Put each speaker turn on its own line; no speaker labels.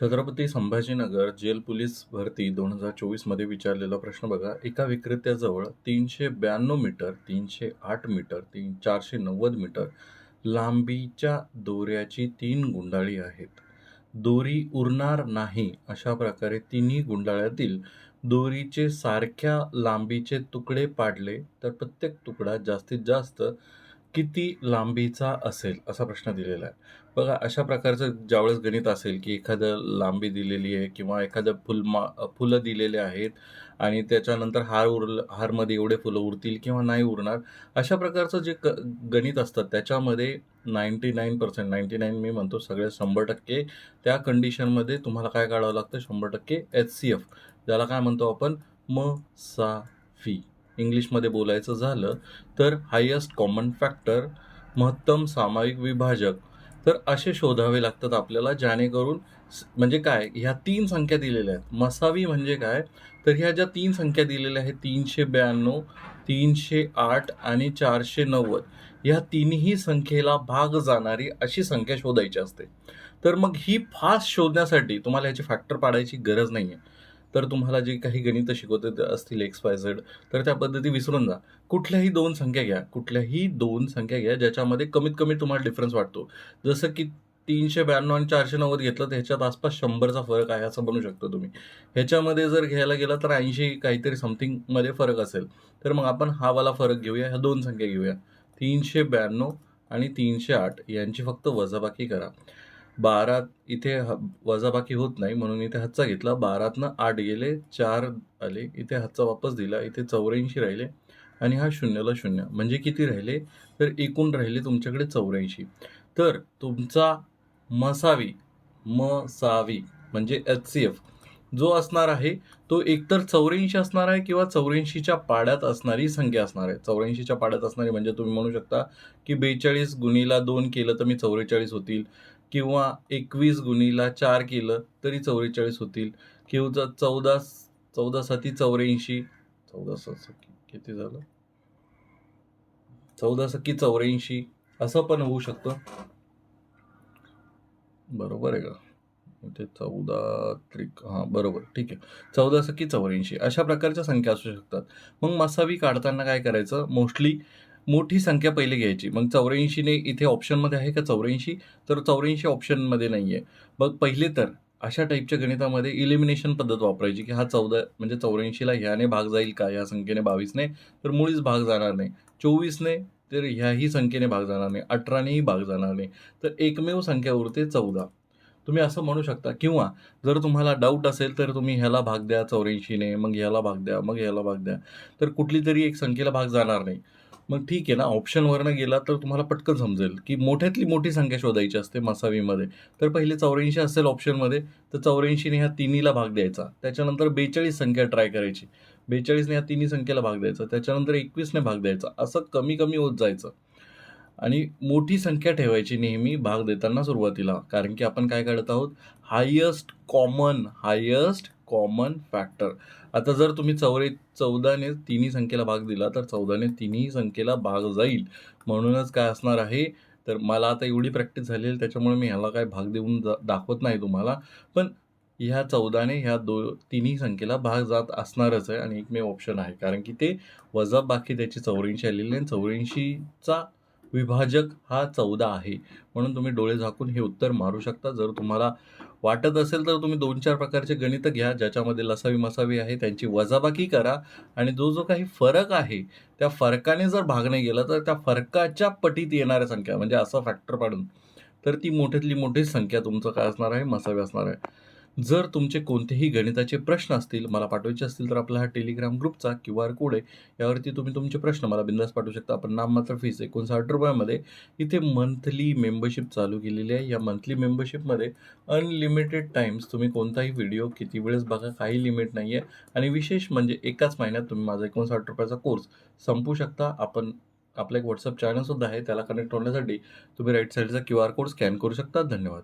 Chhatrapati Sambhajinagar gel police भरती दोन हजार चोवीसमध्ये विचारलेला प्रश्न बघा. एका विक्रेत्याजवळ तीनशे ब्याण्णव मीटर तीनशे आठ मीटर तीन चारशे नव्वद मीटर लांबीच्या दोऱ्याची तीन गुंडाळी आहेत. दोरी उरणार नाही अशा प्रकारे तिन्ही गुंडाळ्यातील दोरीचे सारख्या लांबीचे तुकडे पाडले तर प्रत्येक तुकडा जास्तीत जास्त किती लांबीचा असेल असा प्रश्न दिलेला आहे. बघा अशा प्रकारचं ज्यावेळेस गणित असेल की एखादं लांबी दिलेली आहे किंवा एखादं फुलमा फुलं दिलेले आहेत आणि त्याच्यानंतर हार उरल हारमध्ये एवढे फुलं उरतील किंवा नाही उरणार अशा प्रकारचं जे क गणित असतं त्याच्यामध्ये ninety nine percent ninety nine मी म्हणतो सगळे शंभर टक्के त्या कंडिशनमध्ये तुम्हाला काय काढावं लागतं? शंभर टक्के एच सी एफ ज्याला काय म्हणतो आपण? म सा फी. इंग्लिशमध्ये बोलायचं झालं तर हायेस्ट कॉमन फॅक्टर महत्तम सामायिक विभाजक. तर असे शोधावे लागतात आपल्याला जेणेकरून म्हणजे काय? ह्या तीन संख्या दिलेल्या आहेत. मसावी म्हणजे काय? तर ह्या ज्या तीन संख्या दिलेल्या आहेत तीनशे ब्याण्णव तीनशे आठ आणि चारशे नव्वद ह्या तिन्ही संख्येला भाग जाणारी अशी संख्या शोधायची असते. तर मग ही फास्ट शोधण्यासाठी तुम्हाला ह्याचे फॅक्टर पाडायची गरज नाही आहे तर तुम्हाला जे काही गणितं शिकवत असतील एक्स वाय झेड तर त्या पद्धती विसरून जा. कुठल्याही दोन संख्या घ्या. कुठल्याही दोन संख्या घ्या ज्याच्यामध्ये कमीत कमी तुम्हाला डिफरन्स वाटतो. जसं की तीनशे ब्याण्णव आणि चारशे नव्वद घेतलं तर ह्याच्यात आसपास शंभरचा फरक आहे असं बनू शकतो तुम्ही. ह्याच्यामध्ये जर घ्यायला गेला तर ऐंशी काहीतरी समथिंगमध्ये फरक असेल. तर मग आपण हा वाला फरक घेऊया ह्या दोन संख्या घेऊया. तीनशे ब्याण्णव आणि तीनशे आठ यांची फक्त वजाबाकी करा. बारात इथे ह- वजाबाकी होत नाही म्हणून इथे हातचा घेतला. बारातनं आठ गेले चार आले इथे हातचा वापस दिला इथे चौऱ्याऐंशी राहिले आणि हा शून्यला शून्य. म्हणजे किती राहिले? तर एकूण राहिले तुमच्याकडे चौऱ्याऐंशी. तर तुमचा मसावी मसावी म्हणजे एच सी एफ जो असणार आहे तो एकतर चौऱ्याऐंशी असणार आहे किंवा चौऱ्याऐंशीच्या पाड्यात असणारी संख्या असणार आहे. चौऱ्याऐंशीच्या पाड्यात असणारी म्हणजे तुम्ही म्हणू शकता की बेचाळीस गुणीला दोन केलं तर मी चौवेचाळीस होतील. किंवा एकवीस गुणीला चार केलं तरी चौवेचाळीस होतील. किंवा चौदा चौदा साती चौऱ्याऐंशी. चौदा सात किती झालं? चौदा सखी चौऱ्याऐंशी. असं पण होऊ शकतं. बरोबर आहे का? ते चौदा त्रिक हां बरोबर. ठीक आहे. चौदा सख्खी चौऱ्याऐंशी. अशा प्रकारच्या संख्या असू शकतात. मग मसावी काढताना काय करायचं? मोस्टली मोठी संख्या पहिले घ्यायची. मग चौऱ्याऐंशीने इथे ऑप्शनमध्ये आहे का चौऱ्याऐंशी? तर चौऱ्याऐंशी ऑप्शनमध्ये नाही आहे मग पहिले तर अशा टाईपच्या गणितामध्ये इलिमिनेशन पद्धत वापरायची की हा चौदा म्हणजे चौऱ्याऐंशीला ह्याने भाग जाईल का? ह्या संख्येने बावीसने तर मुळीच भाग जाणार नाही. चोवीसने तर ह्याही संख्येने भाग जाणार नाही. अठरानेही भाग जाणार नाही. तर एकमेव संख्या उरते चौदा. तुम्ही असं म्हणू शकता. किंवा जर तुम्हाला डाऊट असेल तर तुम्ही ह्याला भाग द्या चौऱ्याऐंशीने मग ह्याला भाग द्या मग ह्याला भाग द्या. तर कुठली तरी एक संख्येला भाग जाणार नाही. मग ठीक आहे ना ऑप्शनवरनं गेला तर तुम्हाला पटकन समजेल की मोठ्यातली मोठी संख्या शोधायची असते मसावीमध्ये. तर पहिले चौऱ्याऐंशी असेल ऑप्शनमध्ये तर चौऱ्याऐंशीने ह्या तिन्हीला भाग द्यायचा. त्याच्यानंतर बेचाळीस संख्या ट्राय करायची. बेचाळीसने ह्या तिन्ही संख्येला भाग द्यायचा. त्याच्यानंतर एकवीसने भाग द्यायचा. असं कमी कमी होत जायचं. आणि मोठी संख्या ठेवायची नेहमी भाग देताना सुरुवातीला. कारण की आपण काय काढत आहोत? Highest common highest common factor आता जर तुम्ही चौरे चौदाने तिन्ही संख्येला भाग दिला तर चौदाने तिन्ही संख्येला भाग जाईल. म्हणूनच काय असणार आहे? तर मला आता एवढी प्रॅक्टिस झालेली आहे, त्याच्यामुळे मी ह्याला काय भाग देऊन जा दाखवत नाही तुम्हाला. पण ह्या चौदाने ह्या दो तिन्ही संख्येला भाग जात असणारच आहे आणि एकमेव ऑप्शन आहे. कारण की ते वजा बाकी त्याची चौऱ्याऐंशी आलेली आहे आणि चौऱ्याऐंशीचा विभाजक हा चौदा आहे. म्हणून तुम्ही डोळे झाकून हे उत्तर मारू शकता. जर तुम्हाला वाटत असेल तर तुम्ही दोन चार प्रकारचे गणितं घ्या ज्याच्यामध्ये लसावी मसावी आहे त्यांची वजाबाकी करा. आणि जो जो काही फरक आहे त्या फरकाने जर भाग नाही गेला तर त्या फरकाच्या पटीत येणाऱ्या संख्या म्हणजे असं फॅक्टर पाडून तर ती मोठ्यातली मोठी संख्या तुमचं काय असणार आहे? मसावी असणार आहे. जर तुमचे कोणतेही गणिताचे प्रश्न असतील मला पाठवायचे असतील तर आपला हा टेलिग्राम ग्रुपचा क्यू आर कोड आहे. यावरती तुम्ही तुमचे प्रश्न मला बिंदास पाठवू शकता. आपण नाममात्र फीस एकोणसाठ रुपयामध्ये इथे मंथली मेंबरशिप चालू केलेली आहे. या मंथली मेंबरशिपमध्ये अनलिमिटेड टाइम्स तुम्ही कोणताही व्हिडिओ किती वेळेस बघा काही लिमिट नाही आहे. आणि विशेष म्हणजे एकाच महिन्यात तुम्ही माझा एकोणसाठ रुपयाचा कोर्स संपू शकता. आपण आपला एक व्हॉट्सअप चॅनलसुद्धा आहे. त्याला कनेक्ट होण्यासाठी तुम्ही राईट साईडचा क्यू आर कोड स्कॅन करू शकता. धन्यवाद.